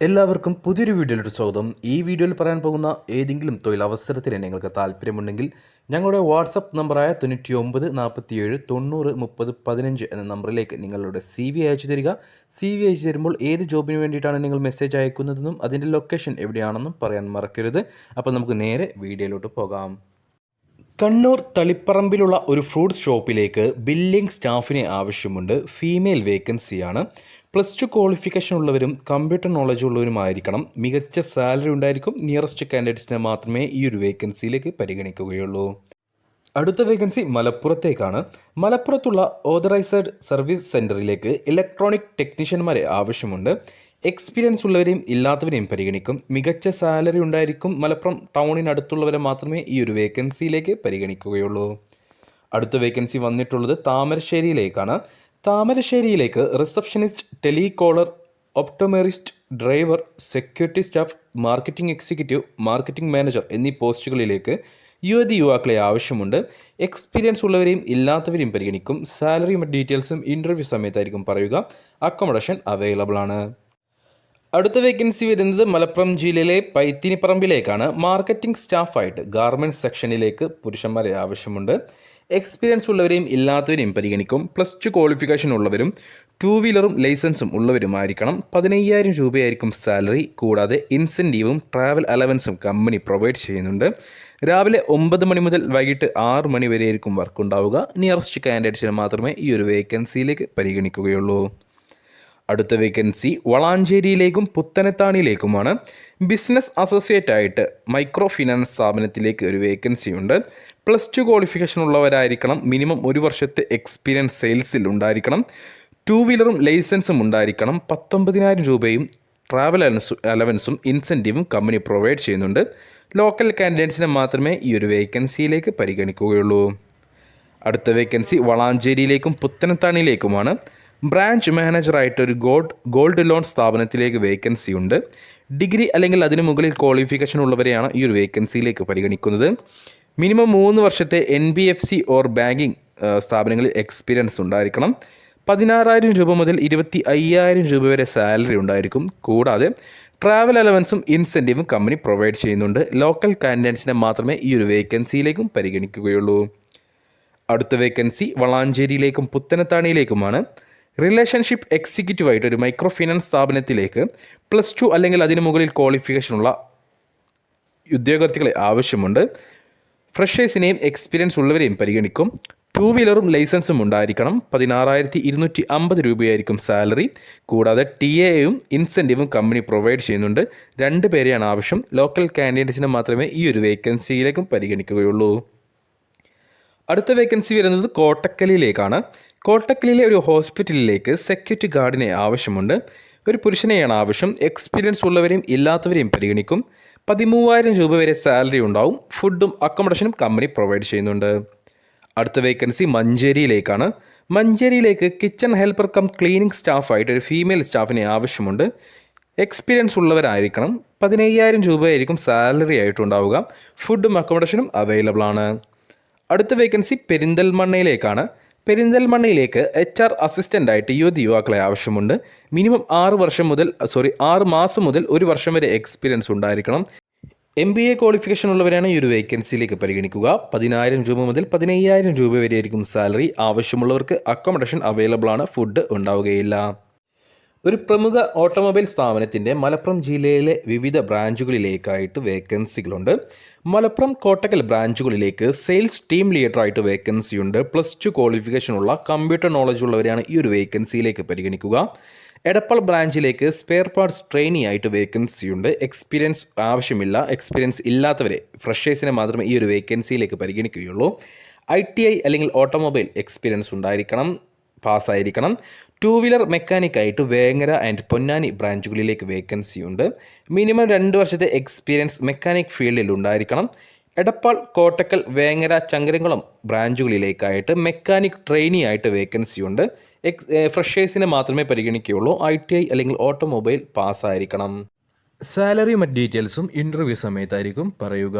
എല്ലാവർക്കും പുതിയൊരു വീഡിയോയിലോട്ട് സ്വാഗതം. ഈ വീഡിയോയിൽ പറയാൻ പോകുന്ന ഏതെങ്കിലും തൊഴിലവസരത്തിന് നിങ്ങൾക്ക് താല്പര്യമുണ്ടെങ്കിൽ ഞങ്ങളുടെ വാട്സപ്പ് നമ്പറായ തൊണ്ണൂറ്റി ഒമ്പത് നാൽപ്പത്തിയേഴ് തൊണ്ണൂറ് മുപ്പത് പതിനഞ്ച് എന്ന നമ്പറിലേക്ക് നിങ്ങളുടെ സി വി അയച്ചു തരിക. സി വി അയച്ചു തരുമ്പോൾ ഏത് ജോബിന് വേണ്ടിയിട്ടാണ് നിങ്ങൾ മെസ്സേജ് അയക്കുന്നതെന്നും അതിന്റെ ലൊക്കേഷൻ എവിടെയാണെന്നും പറയാൻ മറക്കരുത്. അപ്പോൾ നമുക്ക് നേരെ വീഡിയോയിലോട്ട് പോകാം. കണ്ണൂർ തളിപ്പറമ്പിലുള്ള ഒരു ഫ്രൂട്ട്സ് ഷോപ്പിലേക്ക് ബില്ലിംഗ് സ്റ്റാഫിനെ ആവശ്യമുണ്ട്. ഫീമെയിൽ വേക്കൻസിയാണ്. പ്ലസ് ടു ക്വാളിഫിക്കേഷൻ ഉള്ളവരും കമ്പ്യൂട്ടർ നോളജ് ഉള്ളവരുമായിരിക്കണം. മികച്ച സാലറി ഉണ്ടായിരിക്കും. നിയറസ്റ്റ് കാൻഡിഡേറ്റ്സിനെ മാത്രമേ ഈ ഒരു വേക്കൻസിയിലേക്ക് പരിഗണിക്കുകയുള്ളൂ. അടുത്ത വേക്കൻസി മലപ്പുറത്തേക്കാണ്. മലപ്പുറത്തുള്ള ഓതറൈസ്ഡ് സർവീസ് സെന്ററിലേക്ക് ഇലക്ട്രോണിക് ടെക്നീഷ്യന്മാരെ ആവശ്യമുണ്ട്. എക്സ്പീരിയൻസ് ഉള്ളവരെയും ഇല്ലാത്തവരെയും പരിഗണിക്കും. മികച്ച സാലറി ഉണ്ടായിരിക്കും മലപ്പുറം ടൗണിനടുത്തുള്ളവരെ മാത്രമേ ഈ ഒരു വേക്കൻസിയിലേക്ക് പരിഗണിക്കുകയുള്ളൂ. അടുത്ത വേക്കൻസി വന്നിട്ടുള്ളത് താമരശ്ശേരിയിലേക്കാണ്. താമരശ്ശേരിയിലേക്ക് receptionist telecaller optometrist driver security staff marketing executive marketing manager എന്നീ പോസ്റ്റുകളിലേക്ക് യുവതി യുവാക്കളെ ആവശ്യമുണ്ട്. എക്സ്പീരിയൻസ് ഉള്ളവരെയും ഇല്ലാത്തവരെയും പരിഗണിക്കും. സാലറിയും ഡീറ്റെയിൽസും ഇന്റർവ്യൂ സമയത്തായിരിക്കും പറയുക. അക്കോമഡേഷൻ അവൈലബിൾ ആണ്. അടുത്ത വേക്കൻസി വരുന്നത് മലപ്പുറം ജില്ലയിലെ പൈത്തിനിപ്പറമ്പിലേക്കാണ്. മാർക്കറ്റിംഗ് സ്റ്റാഫായിട്ട് ഗാർമെന്റ്സ് സെക്ഷനിലേക്ക് പുരുഷന്മാരെ ആവശ്യമുണ്ട്. എക്സ്പീരിയൻസ് ഉള്ളവരെയും ഇല്ലാത്തവരെയും പരിഗണിക്കും. പ്ലസ് ടു ക്വാളിഫിക്കേഷൻ ഉള്ളവരും ടൂ വീലറും ലൈസൻസും ഉള്ളവരുമായിരിക്കണം. പതിനയ്യായിരം രൂപയായിരിക്കും സാലറി കൂടാതെ ഇൻസെന്റീവും ട്രാവൽ അലവൻസും കമ്പനി പ്രൊവൈഡ് ചെയ്യുന്നുണ്ട്. രാവിലെ ഒമ്പത് മണി മുതൽ വൈകിട്ട് ആറ് മണി വരെയായിരിക്കും വർക്ക് ഉണ്ടാവുക. നിയറസ്റ്റ് കാൻഡിഡേറ്റ്സിന് മാത്രമേ ഈ ഒരു വേക്കൻസിയിലേക്ക് പരിഗണിക്കുകയുള്ളൂ. അടുത്ത വേക്കൻസി വളാഞ്ചേരിയിലേക്കും പുത്തനത്താണിയിലേക്കുമാണ്. ബിസിനസ് അസോസിയേറ്റ് ആയിട്ട് മൈക്രോ ഫിനാൻസ് സ്ഥാപനത്തിലേക്ക് ഒരു വേക്കൻസി ഉണ്ട്. പ്ലസ് ടു ക്വാളിഫിക്കേഷൻ ഉള്ളവരായിരിക്കണം. മിനിമം ഒരു വർഷത്തെ എക്സ്പീരിയൻസ് സെയിൽസിൽ ഉണ്ടായിരിക്കണം. ടു വീലറും ലൈസൻസും ഉണ്ടായിരിക്കണം. പത്തൊമ്പതിനായിരം രൂപയും ട്രാവൽ അലവൻസ് ഇൻസെന്റീവും കമ്പനി പ്രൊവൈഡ് ചെയ്യുന്നുണ്ട്. ലോക്കൽ കാൻഡിഡേറ്റ്സിനെ മാത്രമേ ഈ ഒരു വേക്കൻസിയിലേക്ക് പരിഗണിക്കുകയുള്ളൂ. അടുത്ത വേക്കൻസി വളാഞ്ചേരിയിലേക്കും പുത്തനത്താണിയിലേക്കുമാണ്. ബ്രാഞ്ച് മാനേജറായിട്ട് ഒരു ഗോൾഡ് ഗോൾഡ് ലോൺ സ്ഥാപനത്തിലേക്ക് വേക്കൻസി ഉണ്ട്. ഡിഗ്രി അല്ലെങ്കിൽ അതിന് മുകളിൽ ക്വാളിഫിക്കേഷൻ ഉള്ളവരെയാണ് ഈ ഒരു വേക്കൻസിയിലേക്ക് പരിഗണിക്കുന്നത്. മിനിമം മൂന്ന് വർഷത്തെ N B F C or banking സ്ഥാപനങ്ങളിൽ എക്സ്പീരിയൻസ് ഉണ്ടായിരിക്കണം. പതിനാറായിരം രൂപ മുതൽ ഇരുപത്തി അയ്യായിരം രൂപ വരെ സാലറി ഉണ്ടായിരിക്കും. കൂടാതെ ട്രാവൽ അലവൻസും ഇൻസെന്റീവും കമ്പനി പ്രൊവൈഡ് ചെയ്യുന്നുണ്ട്. ലോക്കൽ കാൻഡിഡേറ്റ്സിനെ മാത്രമേ ഈ ഒരു വേക്കൻസിയിലേക്കും പരിഗണിക്കുകയുള്ളൂ. അടുത്ത വേക്കൻസി വളാഞ്ചേരിയിലേക്കും പുത്തനത്താണിയിലേക്കുമാണ്. റിലേഷൻഷിപ്പ് എക്സിക്യൂട്ടീവായിട്ട് ഒരു മൈക്രോ ഫിനാൻസ് സ്ഥാപനത്തിലേക്ക് പ്ലസ് ടു അല്ലെങ്കിൽ അതിന് മുകളിൽ ക്വാളിഫിക്കേഷനുള്ള ഉദ്യോഗാർത്ഥികളെ ആവശ്യമുണ്ട്. ഫ്രഷേഴ്സിനെയും എക്സ്പീരിയൻസ് ഉള്ളവരെയും പരിഗണിക്കും. ടു വീലറും ലൈസൻസും ഉണ്ടായിരിക്കണം. പതിനാറായിരത്തി ഇരുന്നൂറ്റി അമ്പത് രൂപയായിരിക്കും സാലറി കൂടാതെ ടി എയും ഇൻസെന്റീവും കമ്പനി പ്രൊവൈഡ് ചെയ്യുന്നുണ്ട്. രണ്ട് പേരെയാണ് ആവശ്യം. ലോക്കൽ കാൻഡിഡേറ്റ്സിനെ മാത്രമേ ഈ ഒരു വേക്കൻസിയിലേക്കും പരിഗണിക്കുകയുള്ളൂ. അടുത്ത വേക്കൻസി വരുന്നത് കോട്ടക്കലിലേക്കാണ്. കോട്ടക്കലിലെ ഒരു ഹോസ്പിറ്റലിലേക്ക് സെക്യൂരിറ്റി ഗാർഡിനെ ആവശ്യമുണ്ട്. ഒരു പുരുഷനെയാണ് ആവശ്യം. എക്സ്പീരിയൻസ് ഉള്ളവരെയും ഇല്ലാത്തവരെയും പരിഗണിക്കും. പതിമൂവായിരം രൂപ വരെ സാലറി ഉണ്ടാവും. ഫുഡും അക്കോമഡേഷനും കമ്പനി പ്രൊവൈഡ് ചെയ്യുന്നുണ്ട്. അടുത്ത വേക്കൻസി മഞ്ചേരിയിലേക്കാണ്. മഞ്ചേരിയിലേക്ക് കിച്ചൺ ഹെൽപ്പർ കം ക്ലീനിങ് സ്റ്റാഫായിട്ട് ഒരു ഫീമെയിൽ സ്റ്റാഫിനെ ആവശ്യമുണ്ട്. എക്സ്പീരിയൻസ് ഉള്ളവരായിരിക്കണം. പതിനയ്യായിരം രൂപയായിരിക്കും സാലറി ആയിട്ടുണ്ടാവുക. ഫുഡും അക്കോമഡേഷനും അവൈലബിൾ ആണ്. അടുത്ത വേക്കൻസി പെരിന്തൽമണ്ണയിലേക്കാണ്. പെരിന്തൽമണ്ണയിലേക്ക് എച്ച് ആർ അസിസ്റ്റന്റായിട്ട് യുവതി യുവാക്കളെ ആവശ്യമുണ്ട്. മിനിമം ആറ് വർഷം മുതൽ സോറി ആറ് മാസം മുതൽ ഒരു വർഷം വരെ എക്സ്പീരിയൻസ് ഉണ്ടായിരിക്കണം. എം ബി എ ക്വാളിഫിക്കേഷൻ ഉള്ളവരാണ് ഈ ഒരു വേക്കൻസിയിലേക്ക് പരിഗണിക്കുക. പതിനായിരം രൂപ മുതൽ പതിനയ്യായിരം രൂപ വരെയായിരിക്കും സാലറി ആവശ്യമുള്ളവർക്ക് അക്കോമഡേഷൻ അവൈലബിൾ ആണ്. ഫുഡ് ഉണ്ടാവുകയില്ല. ഒരു പ്രമുഖ ഓട്ടോമൊബൈൽ സ്ഥാപനത്തിന്റെ മലപ്പുറം ജില്ലയിലെ വിവിധ ബ്രാഞ്ചുകളിലേക്കായിട്ട് വേക്കൻസികളുണ്ട്. മലപ്പുറം കോട്ടക്കൽ ബ്രാഞ്ചുകളിലേക്ക് സെയിൽസ് ടീം ലീഡറായിട്ട് വേക്കൻസി ഉണ്ട് പ്ലസ് ടു ക്വാളിഫിക്കേഷനുള്ള കമ്പ്യൂട്ടർ നോളജ് ഉള്ളവരെയാണ് ഈ ഒരു വേക്കൻസിയിലേക്ക് പരിഗണിക്കുക. എടപ്പാൾ ബ്രാഞ്ചിലേക്ക് സ്പെയർ പാർട്സ് ട്രെയിനി ആയിട്ട് വേക്കൻസി ഉണ്ട് എക്സ്പീരിയൻസ് ആവശ്യമില്ല എക്സ്പീരിയൻസ് ഇല്ലാത്തവരെ ഫ്രഷേഴ്സിനെ മാത്രമേ ഈ ഒരു വേക്കൻസിയിലേക്ക് പരിഗണിക്കുകയുള്ളൂ. ഐ ടി ഐ അല്ലെങ്കിൽ ഓട്ടോമൊബൈൽ എക്സ്പീരിയൻസ് ഉണ്ടായിരിക്കണം. പാസ്സായിരിക്കണം. ടു വീലർ മെക്കാനിക് ആയിട്ട് വേങ്ങര ആൻഡ് പൊന്നാനി ബ്രാഞ്ചുകളിലേക്ക് വേക്കൻസി ഉണ്ട്. മിനിമം രണ്ട് വർഷത്തെ എക്സ്പീരിയൻസ് മെക്കാനിക് ഫീൽഡിൽ ഉണ്ടായിരിക്കണം. എടപ്പാൾ കോട്ടക്കൽ വേങ്ങര ചങ്കരംകുളം ബ്രാഞ്ചുകളിലേക്കായിട്ട് മെക്കാനിക് ട്രെയിനി ആയിട്ട് വേക്കൻസി ഉണ്ട്. എക്സ് ഫ്രഷേഴ്സിനെ മാത്രമേ പരിഗണിക്കുകയുള്ളൂ. ഐ ടി ഐ അല്ലെങ്കിൽ ഓട്ടോമൊബൈൽ പാസ്സായിരിക്കണം സാലറി മറ്റ് ഡീറ്റെയിൽസും ഇന്റർവ്യൂ സമയത്തായിരിക്കും പറയുക.